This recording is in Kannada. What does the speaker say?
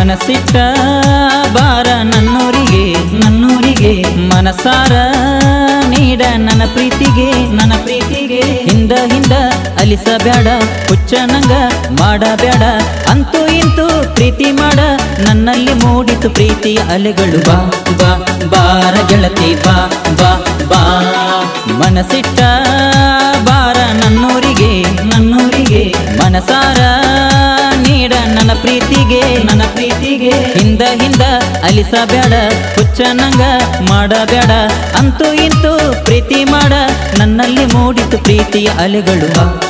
ಮನಸ್ಸಿಟ್ಟ ಬಾರ ನನ್ನೂರಿಗೆ ನನ್ನೂರಿಗೆ. ಮನಸಾರ ನೀಡ ನನ್ನ ಪ್ರೀತಿಗೆ ನನ್ನ ಪ್ರೀತಿಗೆ. ಹಿಂದ ಹಿಂದ ಅಲಿಸಬೇಡ ಹುಚ್ಚ ನಂಗ ಮಾಡಬೇಡ ಅಂತೂ ಇಂತೂ ಪ್ರೀತಿ ಮಾಡ, ನನ್ನಲ್ಲಿ ಮೂಡಿತು ಪ್ರೀತಿ ಅಲೆಗಳು. ಬಾ ಬಾ ಬಾರ ಗೆಳತಿ ಬಾ ಬಾ ಬಾ. ಮನಸಿಟ್ಟ ಬಾರ ನನ್ನೂರಿಗೆ ನನ್ನೂರಿಗೆ. ಮನಸಾರ ಪ್ರೀತಿಗೆ ನನ್ನ ಪ್ರೀತಿಗೆ. ಹಿಂದ ಹಿಂದ ಅಲಿಸಬೇಡ ಹುಚ್ಚ ನಂಗ ಮಾಡಬೇಡ. ಅಂತೂ ಇಂತೂ ಪ್ರೀತಿ ಮಾಡ ನನ್ನಲ್ಲಿ ಮೂಡಿತು ಪ್ರೀತಿಯ ಅಲೆಗಳು.